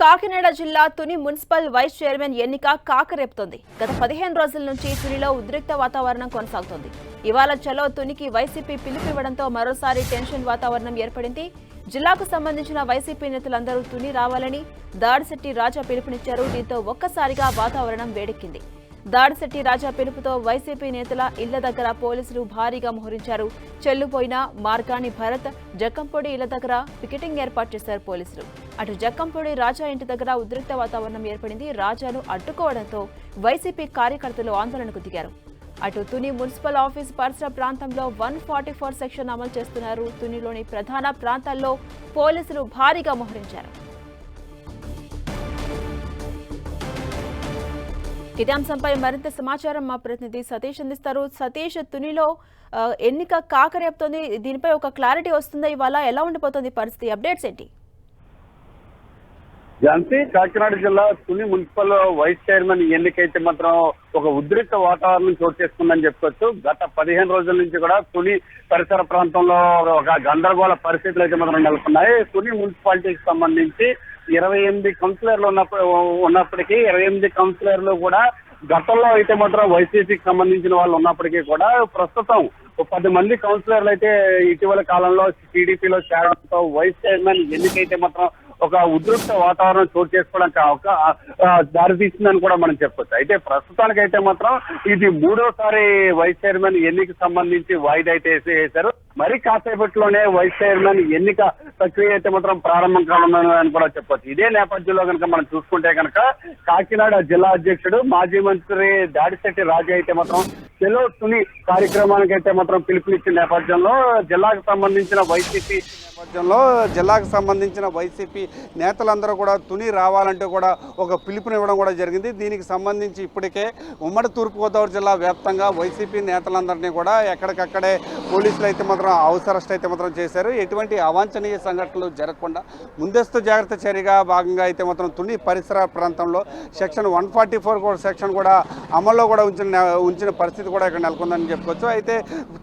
కాకినాడ జిల్లా Tuni municipal vice chairman ఎన్నిక కాకరేపుతోంది. గత పదిహేను రోజుల నుంచి తునిలో ఉద్రిక్త వాతావరణం కొనసాగుతోంది. ఇవాళ చలో తునికి వైసీపీ పిలుపివ్వడంతో మరోసారి టెన్షన్ వాతావరణం ఏర్పడింది. జిల్లాకు సంబంధించిన వైసీపీ నేతలందరూ తుని రావాలని దాడిశెట్టి రాజా పిలుపునిచ్చారు. దీంతో ఒక్కసారిగా వాతావరణం వేడెక్కింది. దాడిశెట్టి రాజా పిలుపుతో వైసీపీ నేతల ఇళ్ళ దగ్గర పోలీసులు భారీగా మోహరించారు. చెల్లుపోయిన మార్గాని భరత్ జక్కంపొడి ఇళ్ళ దగ్గర పికెటింగ్ ఏర్పాటు చేశారు పోలీసులు. అటు జక్కంపొడి రాజా ఇంటి దగ్గర ఉద్రిక్త వాతావరణం ఏర్పడింది. రాజాను అడ్డుకోవడంతో వైసీపీ కార్యకర్తలు ఆందోళనకు దిగారు. అటు తుని మున్సిపల్ ఆఫీస్ పరిసర ప్రాంతంలో వన్ ఫార్టీ ఫోర్ సెక్షన్ అమలు చేస్తున్నారు. తునిలోని ప్రధాన ప్రాంతాల్లో పోలీసులు భారీగా మోహరించారు. ఇదే అంశంపై మరింత సమాచారం మా ప్రతినిధి సతీష్ అందిస్తారు. సతీష్ తునిలో ఎన్నిక కాకరేపుతోంది. దీనిపై ఒక క్లారిటీ వస్తుందా? ఇవాళ ఎలా ఉండిపోతుంది పరిస్థితి? అప్డేట్స్ ఏంటి? ఝాన్సీ కాకినాడ జిల్లా తుని మున్సిపల్ వైస్ చైర్మన్ ఎన్నికైతే మాత్రం ఒక ఉద్రిక్త వాతావరణం చోటు చేసుకుందని చెప్పుకోవచ్చు. గత పదిహేను రోజుల నుంచి కూడా తుని పరిసర ప్రాంతంలో ఒక గందరగోళ పరిస్థితులు అయితే మాత్రం నెలకొన్నాయి. తుని మున్సిపాలిటీకి సంబంధించి ఇరవై ఎనిమిది కౌన్సిలర్లు ఉన్నప్పుడు ఉన్నప్పటికీ ఇరవై ఎనిమిది కౌన్సిలర్లు కూడా గతంలో అయితే మాత్రం వైసీపీకి సంబంధించిన వాళ్ళు ఉన్నప్పటికీ కూడా ప్రస్తుతం ఒక పది మంది కౌన్సిలర్లు అయితే ఇటీవల కాలంలో టీడీపీలో చేరడంతో వైస్ చైర్మన్ ఎన్నికైతే మాత్రం ఒక ఉద్రిక్త వాతావరణం చోటు చేసుకోవడానికి ఒక దారి తీసిందని కూడా మనం చెప్పొచ్చు. అయితే ప్రస్తుతానికైతే మాత్రం ఇది మూడోసారి వైస్ చైర్మన్ ఎన్నిక సంబంధించి వాయిదా అయితే వేసి- వేశారు మరి కాసేపట్లోనే వైస్ చైర్మన్ ఎన్నిక ప్రక్రియ అయితే మాత్రం ప్రారంభం కానుందని కూడా చెప్పొచ్చు. ఇదే నేపథ్యంలో కనుక మనం చూసుకుంటే కనుక కాకినాడ జిల్లా అధ్యక్షుడు మాజీ మంత్రి దాడిశెట్టి రాజు అయితే మాత్రం చెలో తుని కార్యక్రమానికి అయితే మాత్రం పిలుపునిచ్చిన నేపథ్యంలో జిల్లాకు సంబంధించిన వైసీపీ నేపథ్యంలో జిల్లాకు సంబంధించిన వైసీపీ నేతలందరూ కూడా తుని రావాలంటే కూడా ఒక పిలుపునివ్వడం కూడా జరిగింది. దీనికి సంబంధించి ఇప్పటికే ఉమ్మడి తూర్పుగోదావరి జిల్లా వ్యాప్తంగా వైసీపీ నేతలందరినీ కూడా ఎక్కడికక్కడే పోలీసులు అయితే మాత్రం హౌస్ అరెస్ట్ అయితే మాత్రం చేశారు. ఎటువంటి అవాంఛనీయ సంఘటనలు జరగకుండా ముందస్తు జాగ్రత్త చర్యగా భాగంగా అయితే మాత్రం తుని పరిసర ప్రాంతంలో section one forty four section కూడా అమల్లో కూడా ఉంచిన ఉంచిన పరిస్థితి కూడా ఇక్కడ నెలకొందని చెప్పుకోవచ్చు. అయితే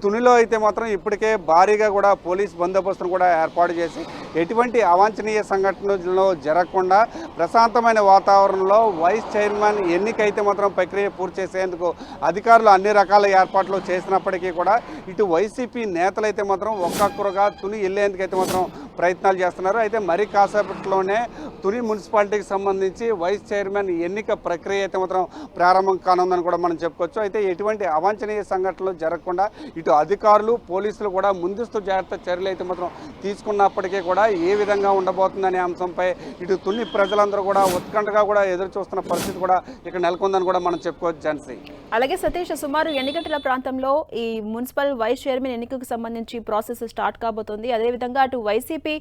తునిలో అయితే మాత్రం ఇప్పటికే భారీగా కూడా పోలీస్ బందోబస్తును కూడా ఏర్పాటు చేసి ఎటువంటి అవాంఛనీయ సంఘటనలు జరగకుండా ప్రశాంతమైన వాతావరణంలో వైస్ చైర్మన్ ఎన్నికైతే మాత్రం ప్రక్రియ పూర్తి చేసేందుకు అధికారులు అన్ని రకాల ఏర్పాట్లు చేసినప్పటికీ కూడా ఇటు వైసీపీ నేతలైతే మాత్రం ఒక్కొక్కరుగా తుని వెళ్ళేందుకు అయితే మాత్రం ప్రయత్నాలు చేస్తున్నారు. అయితే మరి కాసేపట్లోనే తుని మున్సిపాలిటీకి సంబంధించి వైస్ చైర్మన్ ఎన్నిక ప్రక్రియ అయితే మాత్రం ప్రారంభం కానుందని కూడా మనం చెప్పుకోవచ్చు. అయితే ఎటువంటి అవాంఛనీయ సంఘటనలు జరగకుండా ఇటు అధికారులు పోలీసులు కూడా ముందస్తు జాగ్రత్త చర్యలు అయితే మాత్రం తీసుకున్నప్పటికీ కూడా ఏ విధంగా ఉండబోతుందనే అంశంపై ఇటు తుని ప్రజలందరూ కూడా ఉత్కంఠగా కూడా ఎదురు చూస్తున్న పరిస్థితి కూడా ఇక్కడ నెలకొందని కూడా మనం చెప్పుకోవచ్చు ఝాన్సీ అలాగే సతీష్ సుమారు ఎన్ని గంటల ప్రాంతంలో ఈ మున్సిపల్ వైస్ చైర్మన్ ఎన్నికకు సంబంధించి ప్రాసెస్ స్టార్ట్ కాబోతోంది. అదేవిధంగా అటు వైసీపీ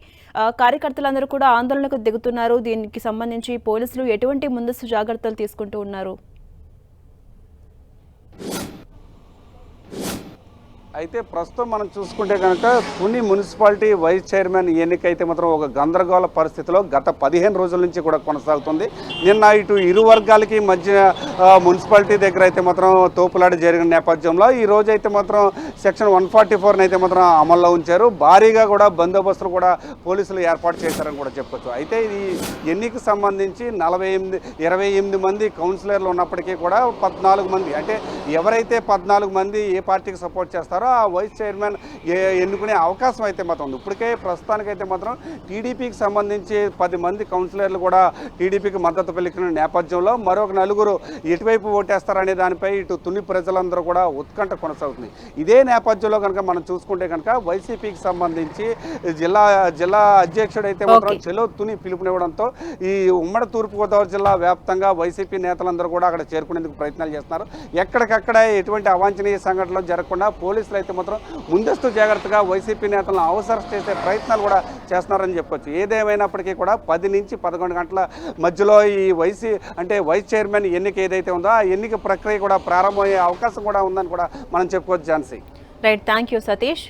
కార్యకర్తలందరూ కూడా ఆందోళనకు దిగుతున్నారు. దీనికి సంబంధించి పోలీసులు ఎటువంటి ముందస్తు జాగ్రత్తలు తీసుకుంటూ ఉన్నారు? అయితే ప్రస్తుతం మనం చూసుకుంటే కనుక తుని మున్సిపాలిటీ వైస్ చైర్మన్ ఎన్నికైతే మాత్రం ఒక గందరగోళ పరిస్థితిలో గత పదిహేను రోజుల నుంచి కూడా కొనసాగుతుంది. నిన్న ఇటు ఇరు వర్గాలకి మధ్య మున్సిపాలిటీ దగ్గర అయితే మాత్రం తోపులాట జరిగిన నేపథ్యంలో ఈ రోజు అయితే మాత్రం సెక్షన్ వన్ ఫార్టీ ఫోర్ని అయితే మాత్రం అమల్లో ఉంచారు. భారీగా కూడా బందోబస్తులు కూడా పోలీసులు ఏర్పాటు చేశారని కూడా చెప్పొచ్చు. అయితే ఈ ఎన్నికకు సంబంధించి నలభై ఎనిమిది ఇరవై ఎనిమిది మంది కౌన్సిలర్లు ఉన్నప్పటికీ కూడా పద్నాలుగు మంది అంటే ఎవరైతే పద్నాలుగు మంది ఏ పార్టీకి సపోర్ట్ చేస్తారో ఆ వైస్ చైర్మన్ ఎన్నుకునే అవకాశం అయితే మాత్రం ఉంది. ఇప్పటికే ప్రస్తుతానికైతే మాత్రం టీడీపీకి సంబంధించి పది మంది కౌన్సిలర్లు కూడా టీడీపీకి మద్దతు పలికిన నేపథ్యంలో మరొక నలుగురు ఎటువైపు ఓటేస్తారనే దానిపై ఇటు తుని ప్రజలందరూ కూడా ఉత్కంఠ కొనసాగుతుంది. ఇదే నేపథ్యంలో కనుక మనం చూసుకుంటే కనుక వైసీపీకి సంబంధించి జిల్లా జిల్లా అధ్యక్షుడు అయితే మాత్రం. చెలో తుని పిలుపునివ్వడంతో ఈ ఉమ్మడి తూర్పుగోదావరి జిల్లా వ్యాప్తంగా వైసీపీ నేతలందరూ కూడా అక్కడ చేరుకునేందుకు ప్రయత్నాలు చేస్తున్నారు. ఎక్కడికక్కడ ఎటువంటి అవాంఛనీయ సంఘటనలు జరగకుండా పోలీసులు అయితే మాత్రం ముందస్తు జాగ్రత్తగా వైసీపీ నేతలను అవసరం చేసే ప్రయత్నాలు కూడా చేస్తున్నారని చెప్పొచ్చు. ఏదేమైనప్పటికీ కూడా పది నుంచి పదకొండు గంటల మధ్యలో ఈ వైసీ అంటే వైస్ చైర్మన్ ఎన్నిక ఏదైతే ఉందో ఆ ఎన్నిక ప్రక్రియ కూడా ప్రారంభమయ్యే అవకాశం కూడా ఉందని కూడా మనం చెప్పుకోవచ్చు Jhansi. Right thank you Satish